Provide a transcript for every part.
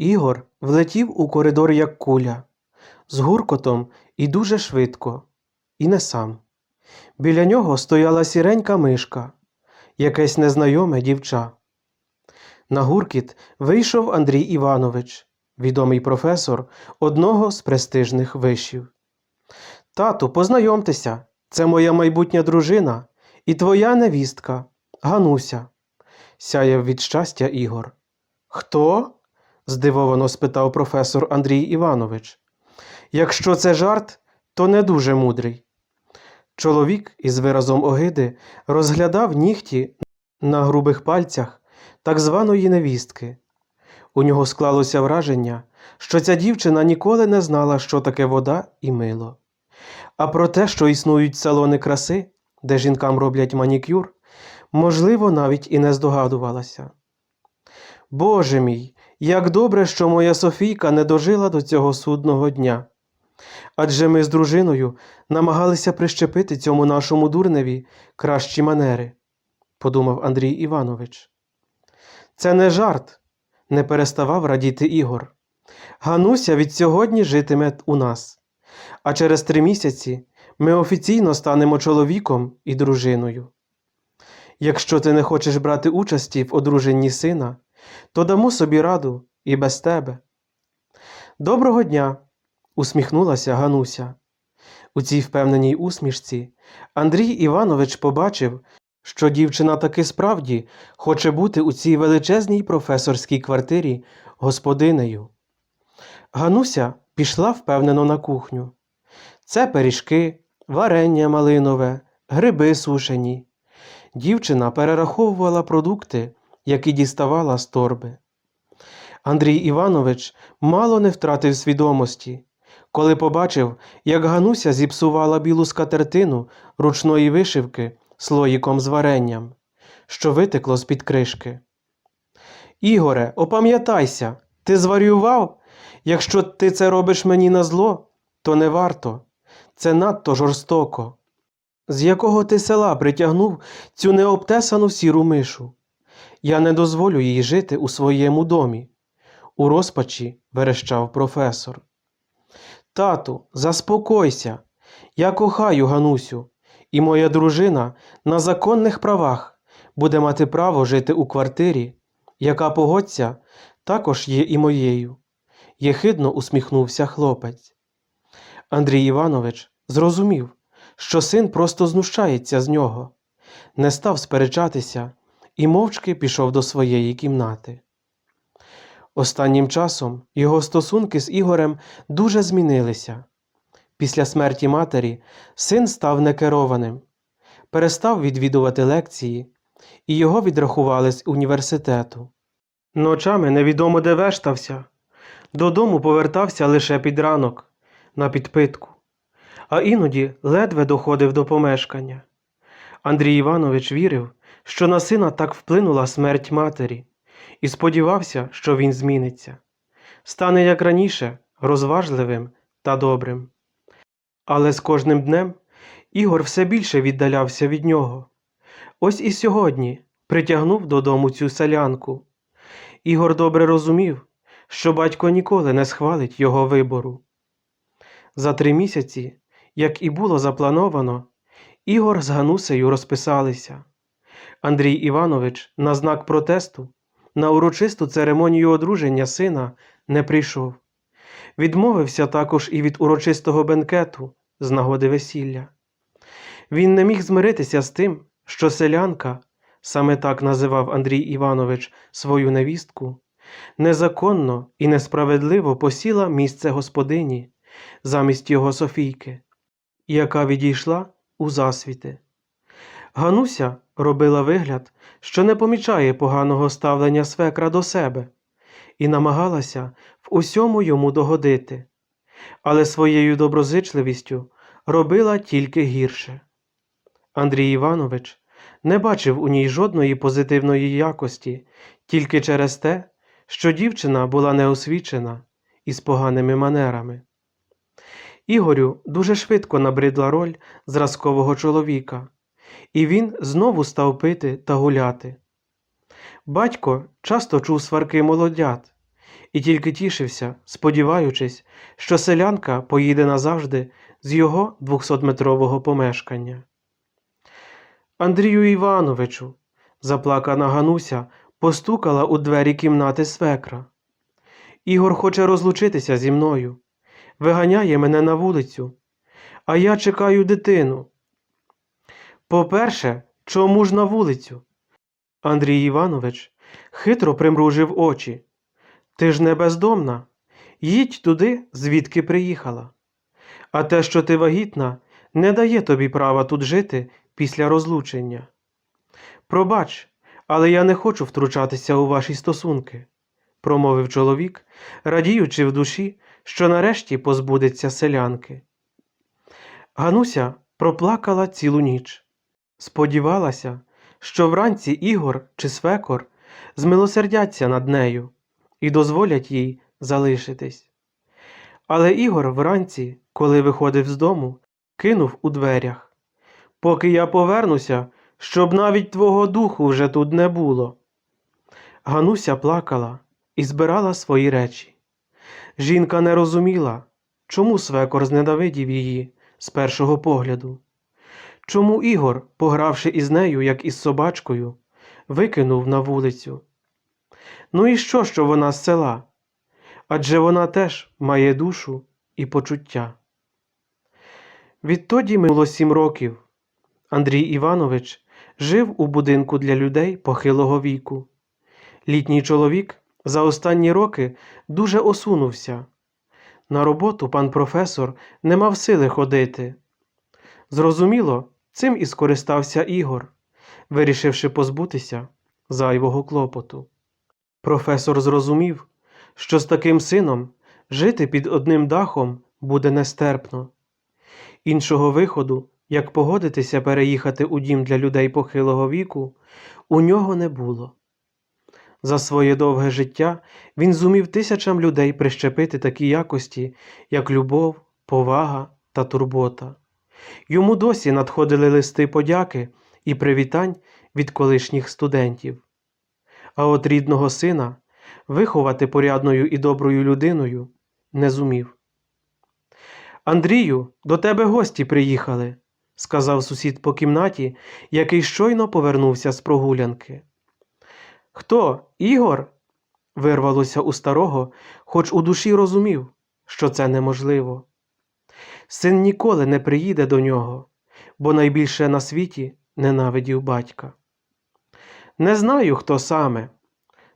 Ігор влетів у коридор як куля, з гуркотом і дуже швидко, і не сам. Біля нього стояла сіренька мишка, якесь незнайоме дівча. На гуркіт вийшов Андрій Іванович, відомий професор одного з престижних вишів. Тату, познайомтеся, це моя майбутня дружина і твоя невістка, Гануся, сяяв від щастя Ігор. Хто? Здивовано спитав професор Андрій Іванович. Якщо це жарт, то не дуже мудрий. Чоловік із виразом огиди розглядав нігті на грубих пальцях так званої невістки. У нього склалося враження, що ця дівчина ніколи не знала, що таке вода і мило. А про те, що існують салони краси, де жінкам роблять манікюр, можливо, навіть і не здогадувалася. Боже мій, як добре, що моя Софійка не дожила до цього судного дня. Адже ми з дружиною намагалися прищепити цьому нашому дурневі кращі манери, подумав Андрій Іванович. Це не жарт, не переставав радіти Ігор. Гануся від сьогодні житиме у нас, а через три місяці ми офіційно станемо чоловіком і дружиною. Якщо ти не хочеш брати участі в одруженні сина, то дамо собі раду і без тебе. Доброго дня, усміхнулася Гануся. У цій впевненій усмішці Андрій Іванович побачив, що дівчина таки справді хоче бути у цій величезній професорській квартирі господинею. Гануся пішла впевнено на кухню. Це пиріжки, варення малинове, гриби сушені. Дівчина перераховувала продукти, які діставала з торби. Андрій Іванович мало не втратив свідомості, коли побачив, як Гануся зіпсувала білу скатертину ручної вишивки слоїком з варенням, що витекло з-під кришки. Ігоре, опам'ятайся, ти зварював? Якщо ти це робиш мені на зло, то не варто. Це надто жорстоко. З якого ти села притягнув цю необтесану сіру мишу? Я не дозволю їй жити у своєму домі. У розпачі верещав професор. Тату, заспокойся. Я кохаю Ганусю, і моя дружина на законних правах буде мати право жити у квартирі, яка погодься також є і моєю. Єхидно усміхнувся хлопець. Андрій Іванович зрозумів, що син просто знущається з нього, не став сперечатися і мовчки пішов до своєї кімнати. Останнім часом його стосунки з Ігорем дуже змінилися. Після смерті матері син став некерованим, перестав відвідувати лекції, і його відрахували з університету. Ночами невідомо де вештався, додому повертався лише під ранок, на підпитку, а іноді ледве доходив до помешкання. Андрій Іванович вірив, що на сина так вплинула смерть матері, і сподівався, що він зміниться, стане як раніше розважливим та добрим. Але з кожним днем Ігор все більше віддалявся від нього. Ось і сьогодні притягнув додому цю селянку. Ігор добре розумів, що батько ніколи не схвалить його вибору. За три місяці, як і було заплановано, Ігор з Ганусею розписалися. Андрій Іванович на знак протесту на урочисту церемонію одруження сина не прийшов. Відмовився також і від урочистого бенкету з нагоди весілля. Він не міг змиритися з тим, що селянка, саме так називав Андрій Іванович свою невістку, незаконно і несправедливо посіла місце господині замість його Софійки, яка відійшла у засвіти. Гануся робила вигляд, що не помічає поганого ставлення свекра до себе, і намагалася в усьому йому догодити, але своєю доброзичливістю робила тільки гірше. Андрій Іванович не бачив у ній жодної позитивної якості тільки через те, що дівчина була неосвічена і з поганими манерами. Ігорю дуже швидко набридла роль зразкового чоловіка, і він знову став пити та гуляти. Батько часто чув сварки молодят і тільки тішився, сподіваючись, що селянка поїде назавжди з його двохсотметрового помешкання. Андрію Івановичу, заплакана Гануся, постукала у двері кімнати свекра. Ігор хоче розлучитися зі мною, виганяє мене на вулицю, а я чекаю дитину. По-перше, чому ж на вулицю? Андрій Іванович хитро примружив очі. Ти ж не бездомна. Їдь туди, звідки приїхала. А те, що ти вагітна, не дає тобі права тут жити після розлучення. Пробач, але я не хочу втручатися у ваші стосунки, промовив чоловік, радіючи в душі, що нарешті позбудеться селянки. Гануся проплакала цілу ніч. Сподівалася, що вранці Ігор чи свекор змилосердяться над нею і дозволять їй залишитись. Але Ігор вранці, коли виходив з дому, кинув у дверях. Поки я повернуся, щоб навіть твого духу вже тут не було. Гануся плакала і збирала свої речі. Жінка не розуміла, чому свекор зненавидів її з першого погляду. Чому Ігор, погравши із нею, як із собачкою, викинув на вулицю? Ну і що, що вона з села? Адже вона теж має душу і почуття. Відтоді минуло сім років. Андрій Іванович жив у будинку для людей похилого віку. Літній чоловік за останні роки дуже осунувся. На роботу пан професор не мав сили ходити. Зрозуміло, цим і скористався Ігор, вирішивши позбутися зайвого клопоту. Професор зрозумів, що з таким сином жити під одним дахом буде нестерпно. Іншого виходу, як погодитися переїхати у дім для людей похилого віку, у нього не було. За своє довге життя він зумів тисячам людей прищепити такі якості, як любов, повага та турбота. Йому досі надходили листи подяки і привітань від колишніх студентів. А от рідного сина виховати порядною і доброю людиною не зумів. Андрію, до тебе гості приїхали, сказав сусід по кімнаті, який щойно повернувся з прогулянки. Хто, Ігор? вирвалося у старого, хоч у душі розумів, що це неможливо. Син ніколи не приїде до нього, бо найбільше на світі ненавидів батька. Не знаю, хто саме.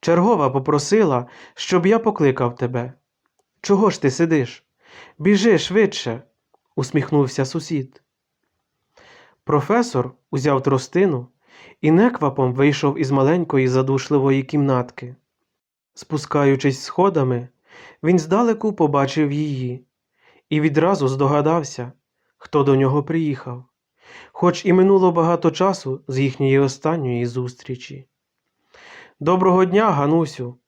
Чергова попросила, щоб я покликав тебе. Чого ж ти сидиш? Біжи швидше, усміхнувся сусід. Професор узяв тростину і неквапом вийшов із маленької задушливої кімнатки. Спускаючись сходами, він здалеку побачив її і відразу здогадався, хто до нього приїхав, хоч і минуло багато часу з їхньої останньої зустрічі. Доброго дня, Ганусю.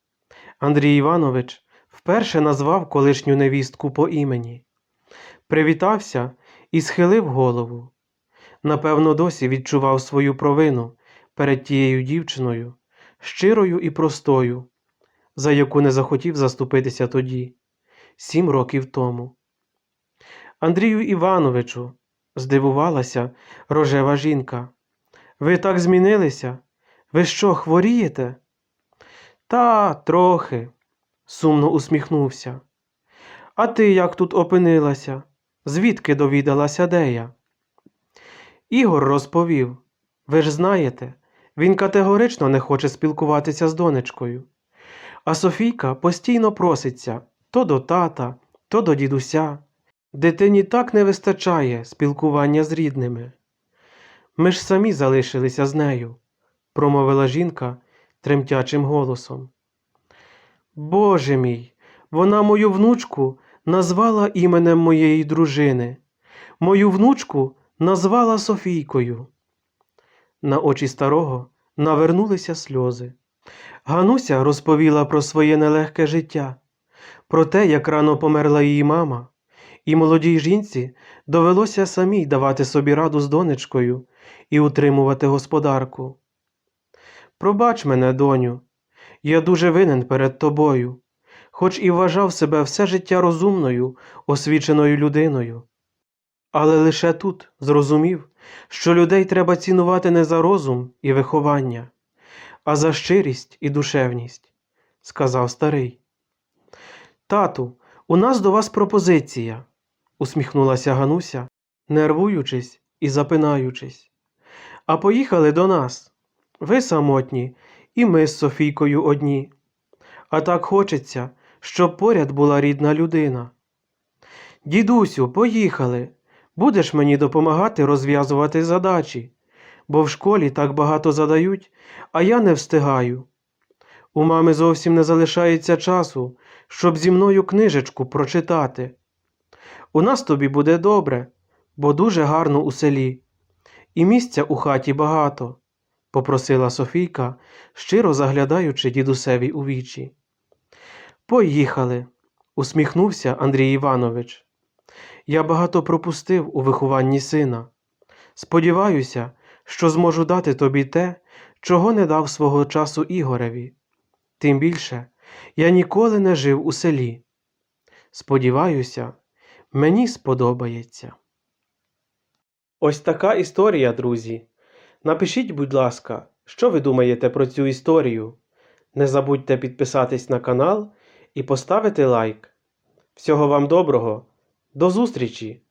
Андрій Іванович вперше назвав колишню невістку по імені, привітався і схилив голову. Напевно, досі відчував свою провину перед тією дівчиною, щирою і простою, за яку не захотів заступитися тоді, сім років тому. Андрію Івановичу, здивувалася рожева жінка. Ви так змінилися? Ви що, хворієте? Та трохи, сумно усміхнувся. А ти як тут опинилася? Звідки довідалася, де? Ігор розповів ви ж знаєте, він категорично не хоче спілкуватися з донечкою. А Софійка постійно проситься то до тата, то до дідуся. Дитині так не вистачає спілкування з рідними. Ми ж самі залишилися з нею, промовила жінка тремтячим голосом. Боже мій, вона мою внучку назвала іменем моєї дружини, мою внучку назвала Софійкою. На очі старого навернулися сльози. Гануся розповіла про своє нелегке життя, про те, як рано померла її мама, і молодій жінці довелося самій давати собі раду з донечкою і утримувати господарку. Пробач мене, доню, я дуже винен перед тобою, хоч і вважав себе все життя розумною, освіченою людиною. Але лише тут зрозумів, що людей треба цінувати не за розум і виховання, а за щирість і душевність, сказав старий. Тату, у нас до вас пропозиція, усміхнулася Гануся, нервуючись і запинаючись. А поїхали до нас. Ви самотні, і ми з Софійкою одні. А так хочеться, щоб поряд була рідна людина. Дідусю, поїхали. Будеш мені допомагати розв'язувати задачі, бо в школі так багато задають, а я не встигаю. У мами зовсім не залишається часу, щоб зі мною книжечку прочитати. У нас тобі буде добре, бо дуже гарно у селі, і місця у хаті багато, попросила Софійка, щиро заглядаючи дідусеві у вічі. Поїхали, усміхнувся Андрій Іванович. Я багато пропустив у вихованні сина. Сподіваюся, що зможу дати тобі те, чого не дав свого часу Ігореві. Тим більше я ніколи не жив у селі. Сподіваюся, мені сподобається. Ось така історія, друзі. Напишіть, будь ласка, що ви думаєте про цю історію. Не забудьте підписатись на канал і поставити лайк. Всього вам доброго! До зустрічі!